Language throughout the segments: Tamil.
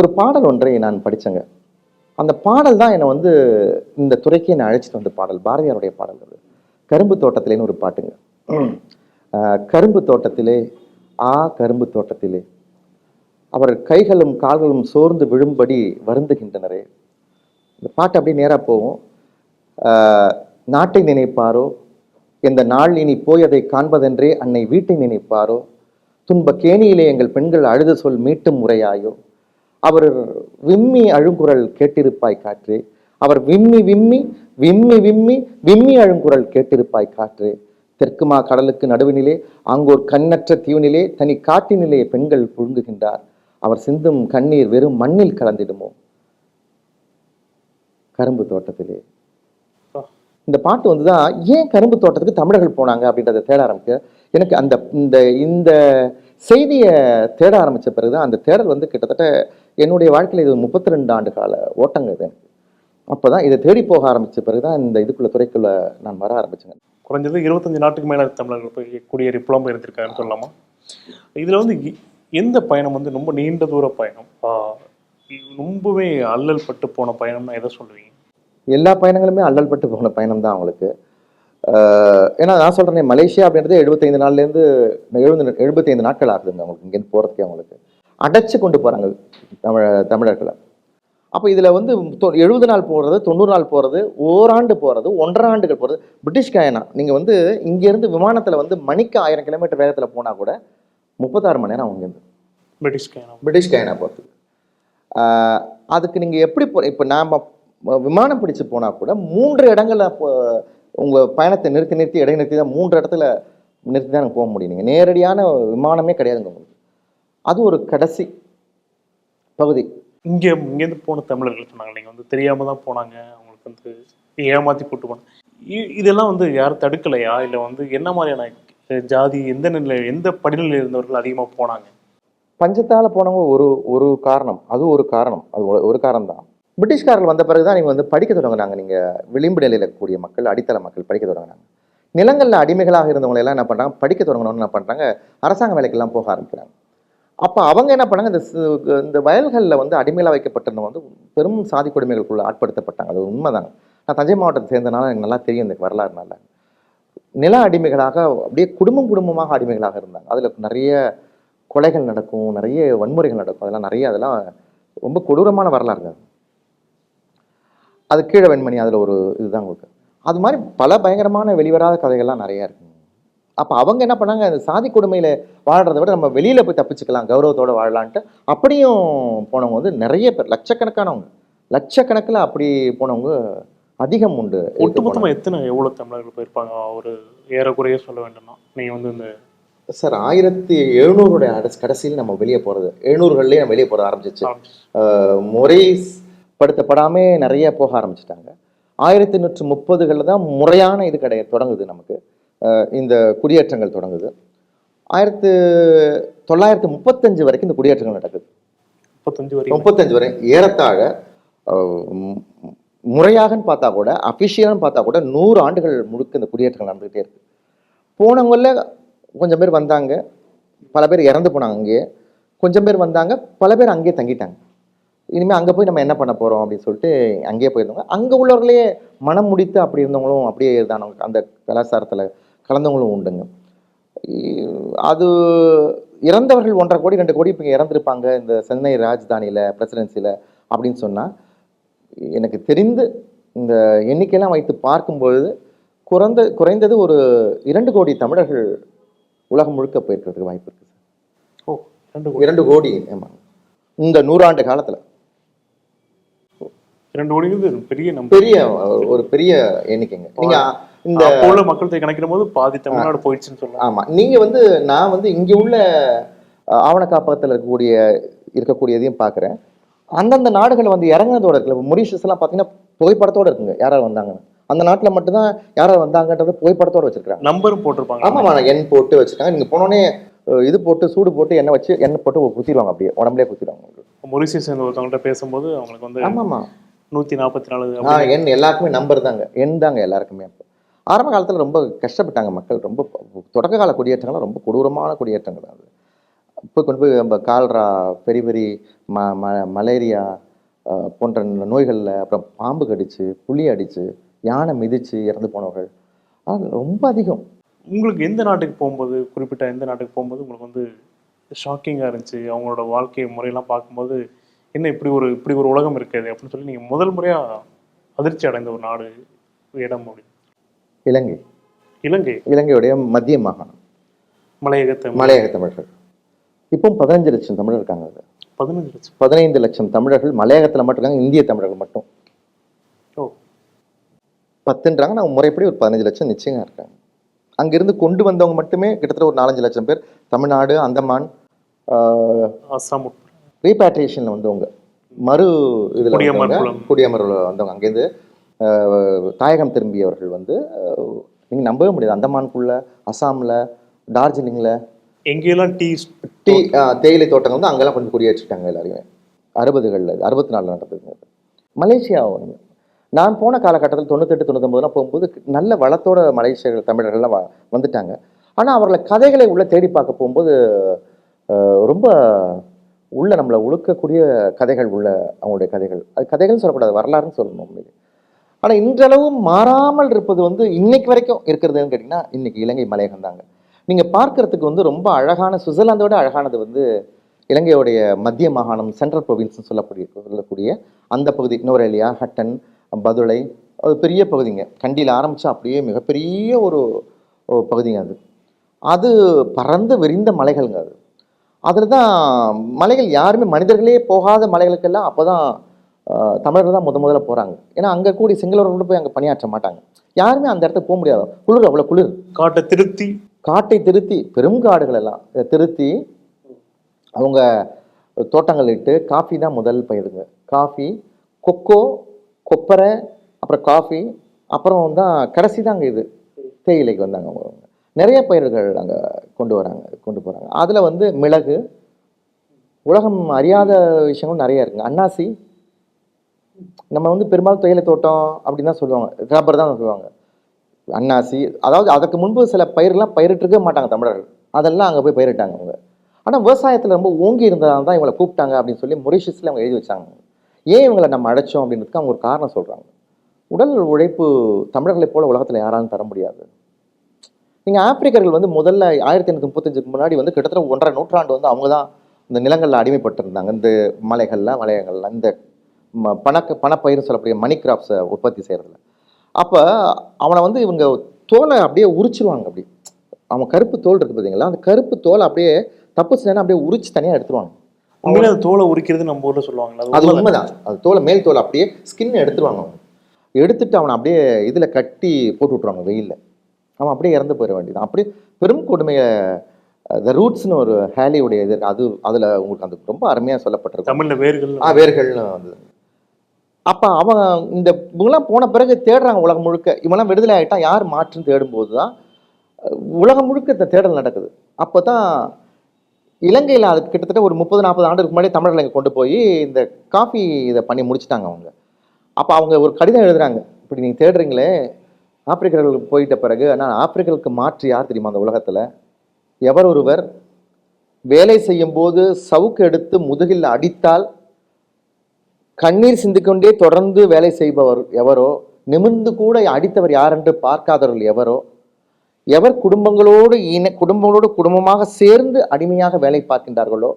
ஒரு பாடல் ஒன்றை நான் படித்தேங்க அந்த பாடல் தான் என்னை வந்து இந்த துறைக்கு என்னை அழைச்சிட்டு வந்த பாடல். பாரதியாருடைய பாடல் அது. கரும்பு தோட்டத்திலேன்னு ஒரு பாட்டுங்க. கரும்பு தோட்டத்திலே ஆ கரும்பு தோட்டத்திலே. அவர் கைகளும் கால்களும் சோர்ந்து விழும்படி வருந்துகின்றனரே. இந்த பாட்டு அப்படியே நேராக போகும். நாட்டை நினைப்பாரோ? இந்த நாள் இனி போய் அதை காண்பதென்றே அன்னை வீட்டை நினைப்பாரோ? துன்ப கேணியிலே எங்கள் பெண்கள் அழுத சொல் மீட்டும் முறையாயோ அவர் விம்மி அழுங்குரல் கேட்டிருப்பாய் காற்று. அவர் விம்மி விம்மி விம்மி விம்மி விம்மி அழுங்குரல் கேட்டிருப்பாய் காற்று. தெற்குமா கடலுக்கு நடுவினிலே அங்கோர் கண்ணற்ற தீவினிலே தனி காட்டினிலே பெண்கள் புழுங்குகின்றார். அவர் சிந்தும் கண்ணீர் வெறும் மண்ணில் கலந்திடுமோ? கரும்பு தோட்டத்திலே. இந்த பாட்டு வந்து தான் ஏன் கரும்பு தோட்டத்துக்கு தமிழர்கள் போனாங்க அப்படின்றத தேட ஆரம்பிக்க? எனக்கு அந்த இந்த இந்த செய்தியை தேட ஆரம்பிச்ச பிறகு தான் அந்த தேடல் வந்து கிட்டத்தட்ட என்னுடைய வாழ்க்கையில் இது முப்பத்தி ரெண்டு ஆண்டு கால ஓட்டங்க இது. அப்பதான் இதை தேடி போக ஆரம்பிச்ச பிறகு தான் இந்த இதுக்குள்ள துறைக்குள்ள நான் வர ஆரம்பிச்சேங்க. குறைஞ்சது இருபத்தஞ்சு நாட்டுக்கு மேல தமிழர்கள் போய் குடியேறி புலம்பெயர் இருந்திருக்காருன்னு சொல்லலாமா? இதுல வந்து எந்த பயணம் வந்து ரொம்ப நீண்ட தூர பயணம்? ரொம்பவே அல்லல் பட்டு போன பயணம்னா எதை சொல்லுவீங்க? எல்லா பயணங்களுமே அல்லல் பட்டு போன பயணம் தான் அவங்களுக்கு ஏன்னா நான் சொல்றேனே மலேசியா அப்படின்றது எழுபத்தைந்து நாள்லேருந்து எழுபது எழுபத்தைந்து நாட்கள் ஆகுதுங்க அவங்களுக்கு இங்கேருந்து போகிறதுக்கே அவங்களுக்கு. அடைச்சு கொண்டு போகிறாங்க தமிழ தமிழர்களை. அப்போ இதில் வந்து தொ- எழுபது நாள் போகிறது தொண்ணூறு நாள் போகிறது ஓராண்டு போகிறது ஒன்றரை ஆண்டுகள் போகிறது பிரிட்டிஷ் கயனா நீங்கள் வந்து இங்கேருந்து விமானத்தில் வந்து மணிக்கு ஆயிரம் கிலோமீட்டர் வேகத்தில் போனால் கூட முப்பத்தாறு மணி நேரம் அங்கேருந்து பிரிட்டிஷ் பயணம் பிரிட்டிஷ் கயனா போகிறதுக்கு ஆஹ் அதுக்கு நீங்கள் எப்படி போ இப்போ நாம் விமானம் பிடிச்சு போனால் கூட மூன்று இடங்கள்ல உங்கள் பயணத்தை நிறுத்தி நிறுத்தி இடைநிறுத்தி தான் மூன்று இடத்துல நிறுத்தி தான் போக முடியும் நீங்கள் நேரடியான விமானமே கிடையாதுங்க உங்களுக்கு. அது ஒரு கடைசி பகுதி. இங்க இங்கேருந்து போன தமிழர்கள் சொன்னாங்க நீங்க வந்து தெரியாம தான் போனாங்க அவங்களுக்கு வந்து ஏமாத்தி கூட்டு போனாங்க இதெல்லாம் வந்து யாரும் தடுக்கலையா? இல்ல வந்து என்ன மாதிரியான ஜாதி எந்த நிலை எந்த படிநிலையில் இருந்தவர்கள் அதிகமா போனாங்க? பஞ்சத்தால் போனவங்க ஒரு ஒரு காரணம். அது ஒரு காரணம். அது ஒரு- காரணம் தான் பிரிட்டிஷ்காரர்கள் வந்த பிறகு தான் நீங்கள் வந்து படிக்க தொடங்கினாங்க. நீங்கள் விளிம்பு நிலையில் இருக்கக்கூடிய மக்கள் அடித்தள மக்கள் படிக்க தொடங்கினாங்க. நிலங்களில் அடிமைகளாக இருந்தவங்க எல்லாம் என்ன பண்ணுறாங்க படிக்க தொடங்கணும்னு என்ன பண்ணுறாங்க அரசாங்க வேலைக்கெல்லாம் போக ஆரம்பிக்கிறாங்க. அப்போ அவங்க என்ன பண்ணாங்க? இந்த இந்த வயல்களில் வந்து அடிமைகளாக வைக்கப்பட்டவங்க வந்து பெரும் சாதி கொடுமைகளுக்குள்ள ஆட்படுத்தப்பட்டாங்க. அது உண்மைதாங்க. நான் தஞ்சை மாவட்டத்தை சேர்ந்தனால எனக்கு நல்லா தெரியும் இந்த வரலாறுனால. நில அடிமைகளாக அப்படியே குடும்பம் குடும்பமாக அடிமைகளாக இருந்தாங்க. அதில் நிறைய கொலைகள் நடக்கும் நிறைய வன்முறைகள் நடக்கும். அதெல்லாம் நிறைய அதெல்லாம் ரொம்ப கொடூரமான வரலாறுங்க அது. அது கீழே வெண்மணி அதில் ஒரு இதுதான் உங்களுக்கு. அது மாதிரி பல பயங்கரமான வெளிவராத கதைகள்லாம் நிறைய இருக்குங்க. அப்போ அவங்க என்ன பண்ணாங்க இந்த சாதி கொடுமையில் வாழ்றதை விட நம்ம வெளியில் போய் தப்பிச்சுக்கலாம் கௌரவத்தோட வாழலான்ட்டு. அப்படியும் போனவங்க வந்து நிறைய பேர் லட்சக்கணக்கானவங்க. லட்சக்கணக்கில் அப்படி போனவங்க அதிகம் உண்டு. ஒட்டுமொத்தமா எத்தனை எவ்வளவு தமிழர்கள் போயிருப்பாங்க? ஒரு ஏறக்குறைய சொல்ல வேண்டும்னா நீங்க வந்து இந்த சார் ஆயிரத்தி எழுநூறுடைய கடைசியில் நம்ம வெளியே போகிறது எழுநூறுகள்லேயே நம்ம வெளியே போக ஆரம்பிச்சிச்சு. ஆஹ் முறைப்படுத்தப்படாமே நிறைய போக ஆரம்பிச்சிட்டாங்க. ஆயிரத்தி எண்ணூற்று முப்பதுகளில் தான் முறையான இது கிடையாது தொடங்குது நமக்கு. இந்த குடியேற்றங்கள் தொடங்குது. ஆயிரத்து தொள்ளாயிரத்து முப்பத்தஞ்சு வரைக்கும் இந்த குடியேற்றங்கள் நடக்குது. முப்பத்தஞ்சு வரைக்கும். முப்பத்தஞ்சு வரை ஏறத்தாழ முறையாகன்னு பார்த்தா கூட அஃபிஷியல்னு பார்த்தா கூட நூறு ஆண்டுகள் முழுக்க இந்த குடியேற்றங்கள் நடந்துகிட்டே இருக்கு. போனவங்கள கொஞ்சம் பேர் வந்தாங்க பல பேர் இறந்து போனாங்க அங்கேயே. கொஞ்சம் பேர் வந்தாங்க பல பேர் அங்கேயே தங்கிட்டாங்க. இனிமேல் அங்கே போய் நம்ம என்ன பண்ண போகிறோம் அப்படின்னு சொல்லிட்டு அங்கேயே போயிருந்தவங்க. அங்கே உள்ளவர்களே மனம் முடித்து அப்படி இருந்தவங்களும் அப்படியே இருந்தானவங்க அந்த கலாச்சாரத்தில் கலந்தவங்களும் உண்டுங்க. அது இறந்தவர்கள் ஒன்றரை கோடி ரெண்டு கோடி இப்போ இறந்துருப்பாங்க இந்த சென்னை ராஜதானியில் பிரசிடென்சியில் அப்படின்னு சொன்னால் எனக்கு தெரிந்து இந்த எண்ணிக்கையெல்லாம் வைத்து பார்க்கும்பொழுது குறைந்த குறைந்தது ஒரு இரண்டு கோடி தமிழர்கள் உலகம் முழுக்க போயிருக்கிறதுக்கு வாய்ப்பு இருக்கு ஓ ரெண்டு கோடி. இரண்டு கோடி ஆமாம் இந்த நூறாண்டு காலத்துல. ரெண்டு கோடிங்கிறது பெரிய பெரிய ஒரு பெரிய எண்ணிக்கைங்க. நீங்க இந்த உள்ள மக்கள் தொகை கணக்கிடும் போது பாதி தமிழ்நாடு போயிடுச்சுன்னு சொல்லலாம் ஆமா. நீங்க வந்து நான் வந்து இங்க உள்ள ஆவண காப்பகத்தில் இருக்கக்கூடிய இருக்கக்கூடியதையும் பார்க்குறேன் அந்தந்த நாடுகள் வந்து இறங்குனதோட இருக்குல்ல மொரிஷியஸ் எல்லாம் பார்த்தீங்கன்னா புகைப்படத்தோட இருக்குங்க யார் யார் வந்தாங்கன்னு. அந்த நாட்டில் மட்டும்தான் யார் யார் வந்தாங்கன்றது புகைப்படத்தோட வச்சிருக்காங்க நம்பரும் போட்டிருப்பாங்க. ஆமாம் எண் போட்டு வச்சிருக்காங்க. நீங்க போனோடனே இது போட்டு சூடு போட்டு எண்ணெய் வச்சு எண்ணெய் போட்டு குத்திடுவாங்க அப்படியே. உடம்புலே குத்திடுவாங்க மொரிசியஸ் ஒருத்தவங்கள்ட்ட பேசும்போது அவங்களுக்கு வந்து ஆமாம்மா நூத்தி நாற்பத்தி நாலு எண் எல்லாருக்குமே நம்பர் தாங்க. எண் தாங்க எல்லாருக்குமே அப்போ. ஆரம்ப காலத்தில் ரொம்ப கஷ்டப்பட்டாங்க மக்கள். ரொம்ப தொடக்க கால குடியேற்றங்கள்லாம் ரொம்ப கொடூரமான குடியேற்றங்கள் அது. இப்போ கொண்டு போய் நம்ம கால்ரா பெரிய பெரிய ம ம மலேரியா போன்ற நோய்களில் அப்புறம் பாம்பு கடிச்சு புலி அடித்து யானை மிதித்து இறந்து போனவர்கள். ஆனால் ரொம்ப அதிகம். உங்களுக்கு எந்த நாட்டுக்கு போகும்போது குறிப்பிட்ட எந்த நாட்டுக்கு போகும்போது உங்களுக்கு வந்து ஷாக்கிங்காக இருந்துச்சு? அவங்களோட வாழ்க்கை முறையெல்லாம் பார்க்கும்போது என்ன இப்படி ஒரு இப்படி ஒரு உலகம் இருக்குது அப்படின்னு சொல்லி நீங்கள் முதல் முறையாக அதிர்ச்சி அடைந்த ஒரு நாடு இடம் அப்படின்னு இலங்கை. இலங்கை. இலங்கையுடைய மத்திய மாகாணம். மலையகத்தை மலையக தமிழர்கள். இப்போ பதினஞ்சு லட்சம் தமிழர் இருக்காங்க அதுல. பதினஞ்சு லட்சம். பதினைந்து லட்சம் தமிழர்கள் மலையகத்தில் மட்டும் இருக்காங்க இந்திய தமிழர்கள் மட்டும். ஓ. பத்துன்றாங்க நான் முறைப்படி ஒரு பதினஞ்சு லட்சம் நிச்சயம் இருக்காங்க. அங்கிருந்து கொண்டு வந்தவங்க மட்டுமே கிட்டத்தட்ட ஒரு நாலஞ்சு லட்சம் பேர். தமிழ்நாடு அந்தமான் அஸ்ஸாம் ரீபேட்ரியேஷனில் வந்தவங்க. மறு இதில் குடியமர்வுல. வந்தவங்க. அங்கேருந்து தாயகம் திரும்பியவர்கள் வந்து நீங்கள் நம்பவே முடியாது. அந்தமானுக்குள்ள அசாமில் டார்ஜிலிங்கில் எங்கெல்லாம் டீ டீ தேயிலை தோட்டங்கள் வந்து அங்கெல்லாம் கொண்டு குடியேற்றிட்டாங்க எல்லாரையுமே. அறுபதுகளில் அறுபத்தி நாலில் நடந்ததுங்க. மலேசியா நான் போன காலகட்டத்தில் தொண்ணூத்தெட்டு தொண்ணூத்தொம்பதுலாம் போகும்போது நல்ல வளத்தோட மலேசியர்கள் தமிழர்கள்லாம் வந்துட்டாங்க. ஆனால் அவர்களை கதைகளை உள்ள தேடி பார்க்க போகும்போது ரொம்ப உள்ள நம்மளை உழுக்கக்கூடிய கதைகள் உள்ள அவங்களுடைய கதைகள். அது கதைகள் சொல்லக்கூடாது வரலாறுன்னு சொல்லணும் ஆனால் இன்றளவும் மாறாமல் இருப்பது வந்து இன்னைக்கு வரைக்கும் இருக்கிறதுன்னு கேட்டிங்கன்னா இன்னைக்கு இலங்கை மலையகம் தாங்க. நீங்கள் பார்க்கறதுக்கு வந்து ரொம்ப அழகான சுவிட்சர்லாந்தோட அழகானது வந்து இலங்கையுடைய மத்திய மாகாணம் சென்ட்ரல் ப்ரொவின்ஸ்னு சொல்லக்கூடிய சொல்லக்கூடிய அந்த பகுதி. நோரேலியா ஹட்டன் பதுளை அது பெரிய பகுதிங்க. கண்டியில் ஆரம்பித்தா அப்படியே மிகப்பெரிய ஒரு ஒரு பகுதிங்க அது. அது பறந்து விரிந்த மலைகள்ங்க அது. அதில் தான் மலைகள் யாருமே மனிதர்களே போகாத மலைகளுக்கெல்லாம் அப்போ தான் தமிழர்கள் தான் முத முதல்ல போகிறாங்க ஏன்னா அங்கே கூடி சிங்களவர்கள் கூட போய் அங்கே பணியாற்ற மாட்டாங்க. யாருமே அந்த இடத்துக்கு போக முடியாது. குளிர் அவ்வளோ குளிர். காட்டை திருத்தி. காட்டை திருத்தி பெரும் காடுகள் எல்லாம். திருத்தி அவங்க தோட்டங்கள் இட்டு காஃபி தான் முதல் பயிருங்க. காஃபி கொக்கோ கொப்பரை அப்புறம் காஃபி அப்புறம் தான் கடைசி தாங்க இது. தேயிலைக்கு வந்தாங்க அவங்க. நிறைய பயிர்கள் அங்கே கொண்டு வராங்க கொண்டு போகிறாங்க அதில் வந்து மிளகு. உலகம் அறியாத விஷயங்கள் நிறைய இருக்குங்க அன்னாசி நம்ம வந்து பெரும்பாலும் தேயிலை தோட்டம் அப்படின்னு தான் சொல்லுவாங்க. ரப்பர் தான் சொல்லுவாங்க. அன்னாசி அதாவது அதுக்கு முன்பு சில பயிரெலாம் பயிரிட்டிருக்கவே மாட்டாங்க தமிழர்கள். அதெல்லாம் அங்கே போய் பயிரிட்டாங்க அவங்க. ஆனால் விவசாயத்தில் ரொம்ப ஓங்கி இருந்ததால தான் இவங்களை கூப்பிட்டாங்க அப்படின்னு சொல்லி மொரிஷியஸில் அவங்க எழுதி வச்சாங்க. ஏன் இவங்களை நம்ம அழைச்சோம் அப்படின்றதுக்கு அவங்க ஒரு காரணம் சொல்கிறாங்க உடல் உழைப்பு தமிழர்களைப் போல உலகத்தில் யாராலும் தர முடியாது. நீங்கள் ஆப்பிரிக்கர்கள் வந்து முதல்ல ஆயிரத்தி எண்ணூற்றி முப்பத்தஞ்சுக்கு முன்னாடி வந்து கிட்டத்தட்ட ஒன்றரை நூற்றாண்டு வந்து அவங்க தான் இந்த நிலங்களில் அடிமைப்பட்டிருந்தாங்க. இந்த மலைகள்ல மலையங்கள்ல இந்த பணக்க பணப்பயிர் சொல்லக்கூடிய மணி கிராப்ஸை உற்பத்தி செய்கிறதுல அப்போ அவனை வந்து இவங்க தோலை அப்படியே உரிச்சிருவாங்க அப்படி. அவன் கருப்பு தோல் இருக்கு பார்த்தீங்களா அந்த கருப்பு தோலை அப்படியே தப்பு செஞ்சா அப்படியே உரிச்சு தனியாக எடுத்துருவாங்க. உண்மையில அந்த தோலை உரிக்கிறது நம்ம ஊர்ல சொல்லுவாங்களா அது உண்மைதான்? அது தோலை மேல் தோலை அப்படியே ஸ்கின் எடுத்துருவாங்க அவங்க. எடுத்துட்டு அவனை அப்படியே இதில் கட்டி போட்டு விட்ருவாங்க வெயில்ல. அவன் அப்படியே இறந்து போயிட வேண்டியது அப்படியே பெரும் கொடுமையை த ரூட்ஸ்னு ஒரு ஹேலியுடைய இது அது அதில் உங்களுக்கு அது ரொம்ப அருமையாக சொல்லப்பட்டிருக்கும். தமிழ்ல வேர்கள் ஆ வேர்கள்னு வந்தது. அப்போ அவன் இந்த இவங்கெல்லாம் போன பிறகு தேடுறாங்க உலகம் முழுக்க. இவங்கெல்லாம் விடுதலை ஆகிட்டா யார் மாற்றுன்னு தேடும்போது தான் உலகம் முழுக்க இந்த தேடல் நடக்குது. அப்போ தான் இலங்கையில் அது கிட்டத்தட்ட ஒரு முப்பது நாற்பது ஆண்டுக்கு முன்னாடி தமிழர்கள் இங்கே கொண்டு போய் இந்த காஃபி இதை பண்ணி முடிச்சிட்டாங்க அவங்க. அப்போ அவங்க ஒரு கடிதம் எழுதுறாங்க. இப்படி நீங்கள் தேடுறீங்களே ஆப்பிரிக்கர்களுக்கு போயிட்ட பிறகு ஆனால் ஆப்பிரிக்கர்களுக்கு மாற்று யார் தெரியுமா அந்த உலகத்தில்? எவர் ஒருவர் வேலை செய்யும் போது சவுக்கு எடுத்து முதுகில் அடித்தால் கண்ணீர் சிந்திக்கொண்டே தொடர்ந்து வேலை செய்பவர் எவரோ நிமிர்ந்து கூட அடித்தவர் யாரென்று பார்க்காதவர்கள் எவரோ எவர் குடும்பங்களோடு இன குடும்பங்களோடு குடும்பமாக சேர்ந்து அடிமையாக வேலை பார்க்கின்றார்களோ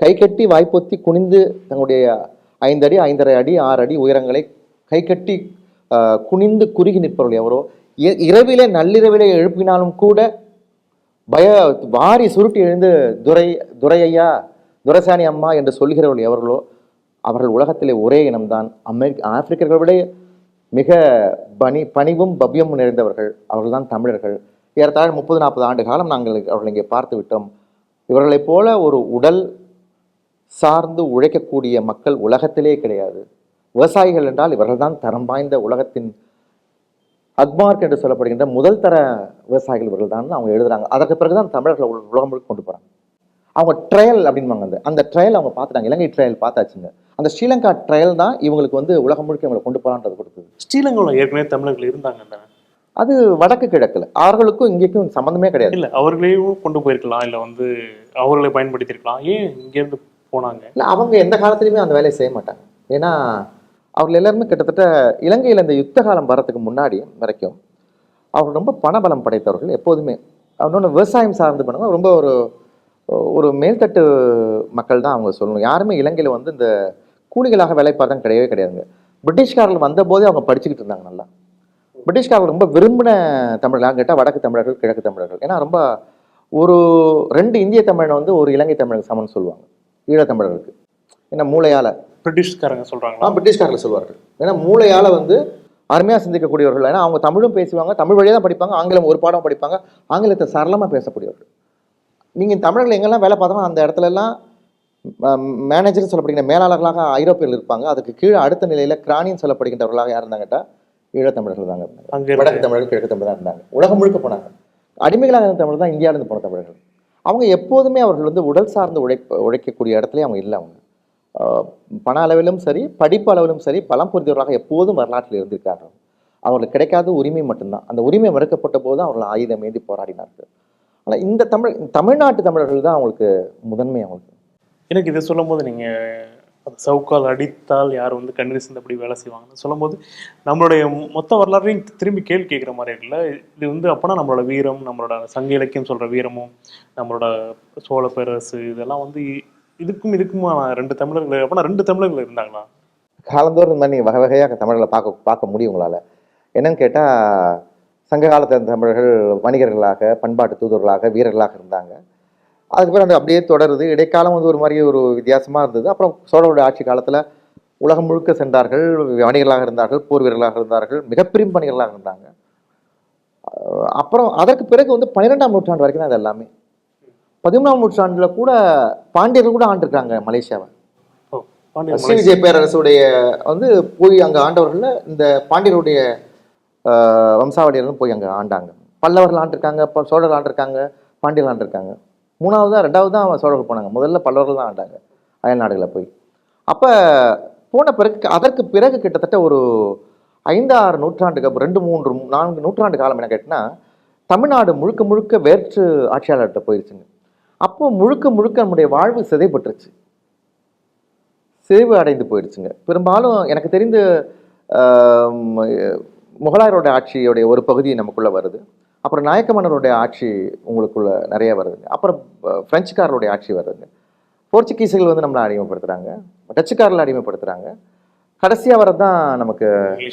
கை கட்டி வாய்ப்பொத்தி குனிந்து தங்களுடைய ஐந்து அடி ஐந்தரை அடி ஆறு அடி உயரங்களை கை கட்டி குனிந்து குறுகி நிற்பவர்கள் எவரோ இ- இரவிலே நள்ளிரவிலே எழுப்பினாலும் கூட பய வாரி சுருட்டி எழுந்து துரை துரையா துரைசாணி அம்மா என்று சொல்கிறவர்கள் எவர்களோ அவர்கள் உலகத்திலே ஒரே இனம்தான். அமெரிக்க ஆப்பிரிக்கர்களை விட மிக பணி பணிவும் பவ்யமும் நிறைந்தவர்கள் அவர்கள் தான் தமிழர்கள். ஏறத்தாழ முப்பது நாற்பது ஆண்டு காலம் நாங்கள் அவர்கள் இங்கே பார்த்து விட்டோம். இவர்களைப் போல ஒரு உடல் சார்ந்து உழைக்கக்கூடிய மக்கள் உலகத்திலே கிடையாது. விவசாயிகள் என்றால் இவர்கள் தான் தரம் வாய்ந்த உலகத்தின் அக்மார்க் என்று சொல்லப்படுகின்ற முதல் தர விவசாயிகள் இவர்கள் தான் அவங்க எழுதுறாங்க. அதற்கு பிறகுதான் தமிழர்களை உலகம் முழுக்க கொண்டு போகிறாங்க அவங்க ட்ரையல் அப்படின்பாங்க அந்த அந்த ட்ரையல் அவங்க பார்த்துட்டாங்க. இலங்கை ட்ரையல் பார்த்தாச்சுங்க. அந்த ஸ்ரீலங்கா ட்ரையல் தான் இவங்களுக்கு வந்து உலகம் முழுக்க இவங்களை கொண்டு போகலான்றது கொடுத்தது. ஸ்ரீலங்காவில் ஏற்கனவே தமிழர்கள் இருந்தாங்க அது வடக்கு கிழக்குல. அவர்களுக்கும் இங்கேக்கும் சம்மந்தமே கிடையாது. இல்ல அவர்களையும் கொண்டு போயிருக்கலாம். இல்ல வந்து அவர்களை பயன்படுத்தியிருக்கலாம். ஏன் இங்க இருந்து போனாங்க? இல்லை அவங்க எந்த காலத்துலையுமே அந்த வேலையை செய்ய மாட்டாங்க. ஏன்னா அவர்கள் எல்லாருமே கிட்டத்தட்ட இலங்கையில் இந்த யுத்த காலம் வரதுக்கு முன்னாடி வரைக்கும் அவங்க ரொம்ப பணபலம் படைத்தவர்கள் எப்போதுமே. இன்னொன்று விவசாயம் சார்ந்து பண்ணுவாங்க ரொம்ப ஒரு ஒரு மேல்தட்டு மக்கள் தான் அவங்க சொல்லணும். யாருமே இலங்கையில் வந்து இந்த கூலிகளாக வேலை பார்த்தா கிடையவே கிடையாதுங்க. பிரிட்டிஷ்காரர்கள் வந்தபோதே அவங்க படிச்சுக்கிட்டு இருந்தாங்க நல்லா. பிரிட்டிஷ்காரர்கள் ரொம்ப விரும்பின தமிழர்கள் கேட்டால் வடக்கு தமிழர்கள் கிழக்கு தமிழர்கள். ஏன்னா ரொம்ப ஒரு ரெண்டு இந்திய தமிழனை வந்து ஒரு இலங்கை தமிழருக்கு சமம்னு சொல்லுவாங்க. ஈழத்தமிழர்களுக்கு ஏன்னா மூளையால். பிரிட்டிஷ்காரங்க சொல்றாங்களா? ஆ பிரிட்டிஷ்காரர்கள் சொல்வார்கள். ஏன்னா மூளையால் வந்து அருமையாக சிந்திக்கக்கூடியவர்கள். ஏன்னா அவங்க தமிழும் பேசுவாங்க தமிழ் வழியாக தான் படிப்பாங்க ஆங்கிலம் ஒரு பாடம் படிப்பாங்க ஆங்கிலத்தை சரளமாக பேசக்கூடியவர்கள். நீங்கள் தமிழர்கள் எங்கெல்லாம் வேலை பார்த்தோமோ அந்த இடத்துல மேனேஜர்னு சொல்லப்படுகிற மேலாளர்களாக ஐரோப்பியர்கள் இருப்பாங்க. அதுக்கு கீழே அடுத்த நிலையில் கிராணின்னு சொல்லப்படுகின்றவர்களாக யார் இருந்தாங்க கேட்டால் ஈழத்தமிழர்கள் தாங்க இருந்தாங்க. வடக்கு தமிழர்கள் கிழக்கு தமிழ் தான் இருந்தாங்க. உலகம் முழுக்க போனாங்க. அடிமைகளாக இருந்த தமிழர் தான் இந்தியாவிலிருந்து போன தமிழர்கள். அவங்க எப்போதுமே அவர்கள் வந்து உடல் சார்ந்து உழைப்ப உழைக்கக்கூடிய இடத்துல அவங்க இல்லை அவங்க. பண அளவிலும் சரி படிப்பு அளவிலும் சரி பலம் பொருந்தியவர்களாக எப்போதும் வரலாற்றில் இருந்திருக்கார்கள். அவர்களுக்கு கிடைக்காத உரிமை மட்டும்தான். அந்த உரிமை மறுக்கப்பட்ட போது அவர்கள் ஆயுதம் ஏந்தி போராடினார்கள். ஆனால் இந்த தமிழ் தமிழ்நாட்டு தமிழர்கள் தான் அவங்களுக்கு முதன்மை அவங்களுக்கு. எனக்கு இதை சொல்லும்போது நீங்க அந்த சவுக்கால் அடித்தால் யார் வந்து கண்ணீர் சிந்தப்படி வேலை செய்வாங்கன்னு சொல்லும்போது நம்மளுடைய மொத்த வரலாற்றையும் திரும்பி கேள்வி கேட்குற மாதிரி இருக்குல்ல. இது வந்து அப்போனா நம்மளோட வீரம் நம்மளோட சங்க இலக்கியம் சொல்ற வீரமும் நம்மளோட சோழ பேரரசு இதெல்லாம் வந்து இதுக்கும் இதுக்குமா ரெண்டு தமிழர்கள் அப்போனா ரெண்டு தமிழர்கள் இருந்தாங்களா? காலந்தோறும் இந்த மாதிரி நீங்கள் வகை வகையாக தமிழர்களை பார்க்க பார்க்க முடியும் உங்களால். என்னன்னு கேட்டால் சங்க காலத்து தமிழர்கள் வணிகர்களாக பண்பாட்டு தூதர்களாக வீரர்களாக இருந்தாங்க. அதுக்கப்புறம் அது அப்படியே தொடருது. இடைக்காலம் வந்து ஒரு மாதிரி ஒரு வித்தியாசமாக இருந்தது. அப்புறம் சோழருடைய ஆட்சி காலத்தில் உலகம் முழுக்க சென்றார்கள். வணிகர்களாக இருந்தார்கள் போர் வீரர்களாக இருந்தார்கள் மிகப்பெரும் பணிகர்களாக இருந்தாங்க. அப்புறம் அதற்கு பிறகு வந்து பன்னிரெண்டாம் நூற்றாண்டு வரைக்கும் தான் இது எல்லாமே. பதிமூணாம் நூற்றாண்டில் கூட பாண்டியர்கள் கூட ஆண்டிருக்காங்க மலேசியாவை. ஸ்ரீ விஜய பேரரசுடைய வந்து போய் அங்கே ஆண்டவர்களில் இந்த பாண்டியருடைய வம்சாவளியர்களும் போய் அங்கே ஆண்டாங்க. பல்லவர்கள் ஆண்டிருக்காங்க சோழர்கள் ஆண்டிருக்காங்க பாண்டியர்கள் ஆண்டிருக்காங்க. மூணாவது தான் ரெண்டாவது தான் அவன் சோழர்கள் போனாங்க. முதல்ல பல்லவர்கள் தான் ஆண்டாங்க அயல் நாடுகளில் போய். அப்போ போன பிறகு அதற்கு பிறகு கிட்டத்தட்ட ஒரு ஐந்து ஆறு நூற்றாண்டுக்கு ரெண்டு மூன்று நான்கு நூற்றாண்டு காலம் என்ன கேட்டினா தமிழ்நாடு முழுக்க முழுக்க வேற்று ஆட்சியாளர்கிட்ட போயிருச்சுங்க. அப்போ முழுக்க முழுக்க நம்முடைய வாழ்வு சிதைப்பட்டுருச்சு சிதைவு அடைந்து போயிடுச்சுங்க பெரும்பாலும் எனக்கு தெரிந்து முகலாயரோட ஆட்சியோடைய ஒரு பகுதி நமக்குள்ளே வருது. அப்புறம் நாயக்க மன்னருடைய ஆட்சி உங்களுக்குள்ள நிறைய வருதுங்க. அப்புறம் பிரெஞ்சுக்காரருடைய ஆட்சி வருதுங்க. போர்ச்சுகீஸுகள் வந்து நம்மளை அடிமைப்படுத்துறாங்க. டச்சுக்காரில் அடிமைப்படுத்துறாங்க. கடைசியாக வரது தான் நமக்கு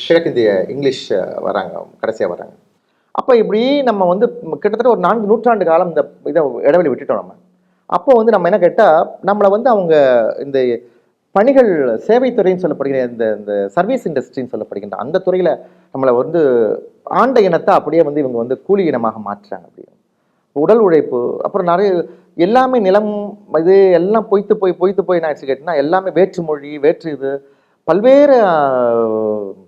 கிழக்கிந்திய இங்கிலீஷ் வராங்க. கடைசியாக வராங்க அப்போ இப்படி நம்ம வந்து கிட்டத்தட்ட ஒரு நான்கு நூற்றாண்டு காலம் இந்த இதை இடைவெளி விட்டுட்டோம் நம்ம. அப்போ வந்து நம்ம என்ன கேட்டால் நம்மளை வந்து அவங்க இந்த பணிகள் சேவைத்துறைன்னு சொல்லப்படுகிற இந்த இந்த சர்வீஸ் இண்டஸ்ட்ரின்னு சொல்லப்படுகின்ற அந்த துறையில் நம்மளை வந்து ஆண்ட இனத்தை அப்படியே வந்து இவங்க வந்து கூலி இனமாக மாற்றுறாங்க அப்படியே. உடல் உழைப்பு அப்புறம் நிறைய எல்லாமே நிலம் இது எல்லாம் பொய்த்து போய் பொய்த்து போய் என்ன ஆயிடுச்சு கேட்டிங்கன்னா எல்லாமே வேற்று மொழி வேற்று இது. பல்வேறு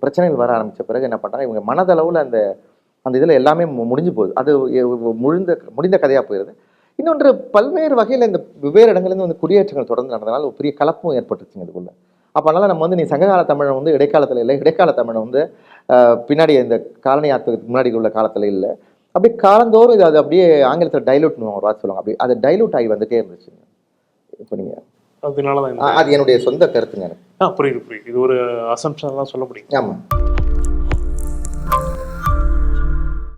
பிரச்சனைகள் வர ஆரம்பித்த பிறகு என்ன பண்ணுறாங்க இவங்க மனதளவில் அந்த அந்த இதில் எல்லாமே முடிஞ்சு போகுது. அது முழுந்த முடிந்த கதையாக போயிடுது இன்னொன்று பல்வேறு வகையில் இந்த வெவ்வேறு இடங்கள்லேருந்து வந்து குடியேற்றங்கள் தொடர்ந்து நடந்தனால ஒரு பெரிய கலப்பும் ஏற்பட்டுச்சுங்க இதுக்குள்ள. அப்போ அதனால நம்ம வந்து நீ சங்ககால தமிழன் வந்து இடைக்காலத்தில் இல்லை இடைக்கால தமிழன் வந்து பின்னாடி இந்த காலனி ஆத்துக்கு முன்னாடி உள்ள காலத்தில் இல்லை. அப்படியே காலந்தோறும் இது அது அப்படியே ஆங்கிலத்தில் டைலூட் ஒரு வார்த்தை சொல்லுவாங்க. அப்படி அது டைலூட் ஆகி வந்துட்டே இருந்துச்சுங்க. இப்போ நீங்கள் அதனால தான் அது என்னுடைய சொந்த கருத்துங்க எனக்கு. ஆ புரியுது புரியுது. இது ஒரு அசம்ஷன் தான் சொல்ல முடியும் ஆமாம்